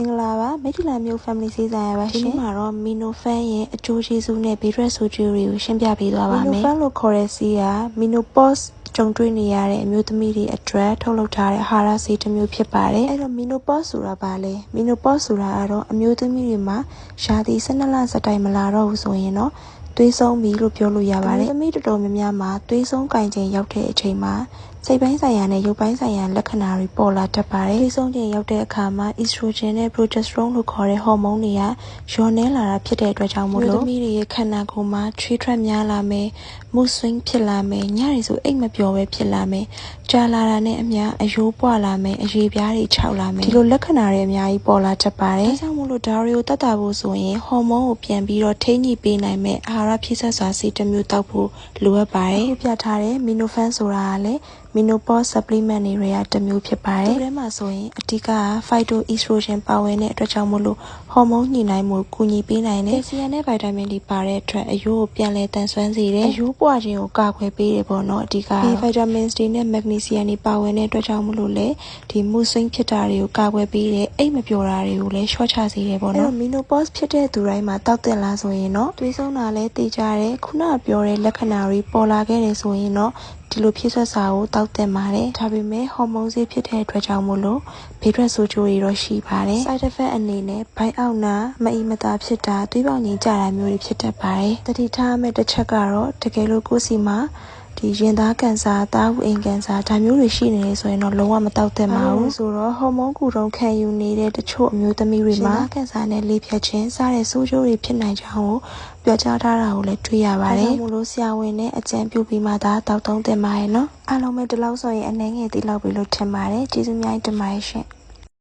မင်္ဂလာပါမိထီလာမျိုး family စေးဆိုင်ရပါရှင်ဒီနေ့မှာတော့ Minofan ရဲ့အကျိုးကျေးဇူးနဲ့ Beadred surgery ကိုရှင်းပြပေးသွားပါမယ် Minofan လို့ခေါ်တဲ့ဆေးက menopause ကြုံတွေ့နေရတဲ့အမျိုးသမီးတွေအတွက်ထုတ်လုပ်ထားတဲ့အာဟာရဆေးတစ်မျိုးဖြစ်ပါတယ်အဲ့တော့ menopause ဆိုတာဘာလဲ menopause ဆိုတာကတော့အမျိုးသမီးတွေမှာရာသီ12လစတိုင်မလာတော့ဘူးဆိုရင်တော့သွေးဆုံးပြီလို့ပြောလို့ရပါတယ်။သမီးတော်တော်များများမှာသွေးဆုံးကင်ချိန်ရောက်တဲ့အချိန်မှာစိတ်ပိုင်းဆိုင်ရာနဲ့ရုပ်ပိုင်းဆိုင်ရာလက္ခဏာတွေပေါ်လာတတ်ပါတယ်။သွေးဆုံးချိန်ရောက်တဲ့အခါမှာ estrogen နဲ့ progesterone လို့ခေါ်တဲ့ဟော်မုန်းတွေကလျော့နည်းလာတာဖြစ်တဲ့အတွက်ကြောင့်မို့လို့သမီးတွေရဲ့ခန္ဓာကိုယ်မှာချွေးထွက်များလာမယ်၊ mood swing ဖြစ်လာမယ်၊ညတွေဆိုအိတ်မပျော်ပဲဖြစ်လာမယ်၊ကြာလာတာနဲ့အမျှအယိုးပွားလာမယ်၊အရေပြားတွေခြောက်လာမယ်ဒီလိုလက္ခဏာတွေအများကြီးပေါ်လာတတ်ပါတယ်။ဒါကြောင့်မို့လို့ဒါတွေကိုတတ်တာဖို့ဆိုရင်ဟော်မုန်းကိုပြန်ပြီးတော့ထိန်းညှိပေးနိုင်မဲ့အာဟာရဖြည့်ဆက်စွာဆေးတစ်မျိုးတောက်ဖို့လိုအပ်ပါတယ်။အခုပြထားတဲ့ Minofan ဆိုတာကလည်း menopause supplement တွေတွေကတစ်မျိုးဖြစ်ပါတယ်။ဒီထဲမှာဆိုရင်အဓိကက phytoestrogen ပါဝင်တဲ့အတွက်ကြောင့်မို့လို့ဟော်မုန်းညှိနှိုင်းမှုကူညီပေးနိုင်တယ်။ calcium နဲ့ vitamin D ပါတဲ့အတွက်အရိုးကိုပြန်လည်တန်ဆွမ်းစေတယ်။အရိုးပွားခြင်းကိုကာကွယ်ပေးတယ်ပေါ့နော်အဓိက။ vitamins D နဲ့ magnesium တွေပါဝင်တဲ့အတွက်ကြောင့်မို့လို့လေဒီ mood swing ဖြစ်တာတွေကိုကာကွယ်ပေးတယ်။အိတ်မပျော်တာတွေကိုလည်းလျှော့ချစေတယ်ပေါ့နော်။ menopause ဖြစ်တဲ့သူတိုင်းမှာတောက်တင်လာဆိုရင်တော့သွေးဆုံးတာလည်းတေချတယ်။ခုနပြောတဲ့လက္ခဏာတွေပေါ်လာခဲ့တယ်ဆိုရင်တော့ဒီလိုဖြည့်ဆွတ်စာကိုတောက်တင်ပါတယ်ဒါပေမဲ့ဟော်မုန်းဆေးဖြစ်တဲ့အတွက်ကြောင့်မို့လို့ဘေးထွက်ဆိုးကျိုးတွေတော့ရှိပါတယ် side effect အနေနဲ့ဘိုင်းအောက်နာမအီမသာဖြစ်တာသွေးပေါင်ကြီးကျတာမျိုးတွေဖြစ်တတ်ပါတယ်တတိထားမဲ့တစ်ချက်ကတော့တကယ်လို့ကိုယ်စီမှာ ဒီရင်သားကန်ဆာတားဟုအိမ်ကန်ဆာဒါမျိုးတွေရှိနေတယ်ဆိုရင်တော့လုံးဝမတောက်သင့်ပါဘူးဆိုတော့ဟော်မုန်းကူတုံးခံယူနေတဲ့တချို့အမျိုးသမီးတွေမှာရင်သားကန်ဆာနဲ့လေဖြတ်ခြင်းစတဲ့ဆိုးကျိုးတွေဖြစ်နိုင်ကြောင်းကိုပြောကြားထားတာကိုလည်းတွေ့ရပါတယ်။ဒါကြောင့်မို့လို့ဆရာဝန်နဲ့အကြံပြုပြီးမှသာတောက်သုံးသင့်ပါရဲ့နော်။အားလုံးပဲဒီလောက်ဆိုရင်အနှဲငယ်သိလောက်ပြီလို့ထင်ပါတယ်။ကျေးဇူးများတင်ပါတယ်ရှင်။